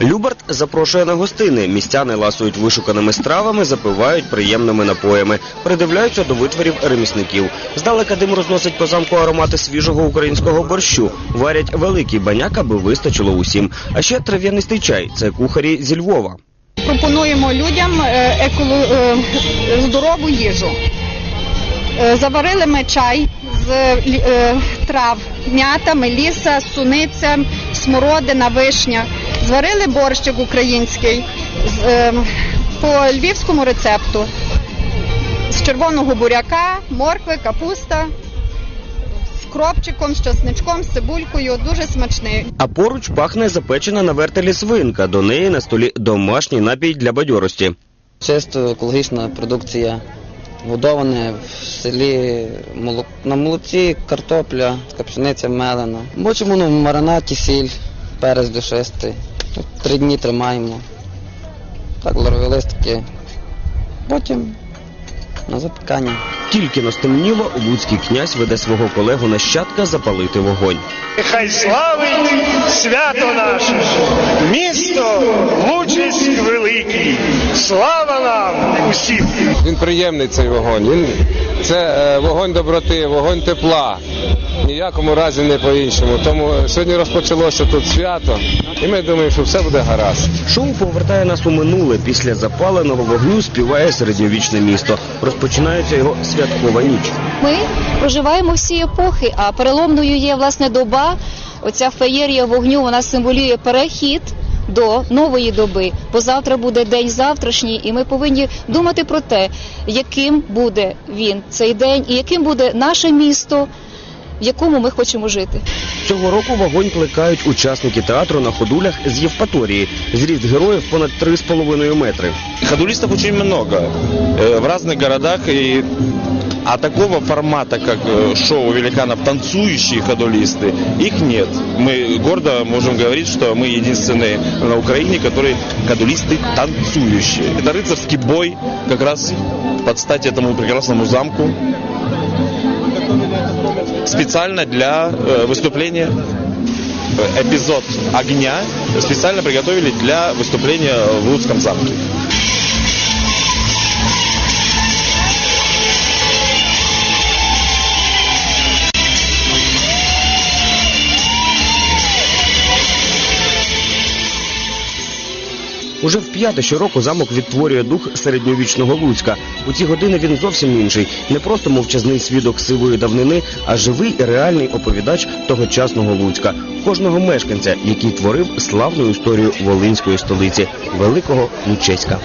Любарт запрошує на гостини. Містяни ласують вишуканими стравами, запивають приємними напоями, придивляються до витворів ремісників. Здалека дим розносить по замку аромати свіжого українського борщу. Варять великий баняк, аби вистачило усім. А ще трав'янистий чай це кухарі зі Львова. пропонуємо людям е, еколо- е, здорову їжу. Е, Заварили ми чай з трав, м'ята, меліса, суниця, смородина, вишня. Зварили борщик український е, по львівському рецепту з червоного буряка, моркви, капуста, з кропчиком, з часничком, з цибулькою. Дуже смачний. А поруч пахне запечена на вертелі свинка. До неї на столі домашній напій для бадьорості. Чисто екологічна продукція, годоване в селі молок... на молоці, картопля, пшениця мелена. Бачимо ну, в маринаті сіль, перець душистий. Три дні тримаємо. Так, лорові листки. Потім на запікання. Тільки настемніло, луцький князь веде свого колегу нащадка запалити вогонь. Хай славить свято наше, місто Лучиськ великий. Слава нам усім! Він приємний цей вогонь. Він це е, вогонь доброти, вогонь тепла. Ніякому разі не по-іншому. Тому сьогодні розпочалося тут свято, і ми думаємо, що все буде гаразд. Шоу повертає нас у минуле. Після запаленого вогню співає середньовічне місто. Розпочинається його святкова ніч. Ми проживаємо всі епохи, а переломною є власне доба. Оця феєрія вогню вона символює перехід до нової доби. Бо завтра буде день завтрашній, і ми повинні думати про те, яким буде він цей день, і яким буде наше місто, в якому ми хочемо жити. Цього року вогонь плекають учасники театру на ходулях з Євпаторії. Зріст героїв понад 3,5 метри. Ходулистов очень много э, в разных городах. И... А такого формата, как э, шоу великанов «Танцующие ходулисты», их нет. Мы гордо можем говорить, что мы единственные на Украине, которые ходулисты танцующие. Это рыцарский бой как раз под стать этому прекрасному замку специально для э, выступления э, эпизод огня специально приготовили для выступления в Луцком замке. Уже вп'яте щороку замок відтворює дух середньовічного Луцька. У ці години він зовсім інший. Не просто мовчазний свідок сивої давнини, а живий і реальний оповідач тогочасного Луцька, кожного мешканця, який творив славну історію Волинської столиці, великого Лучеська.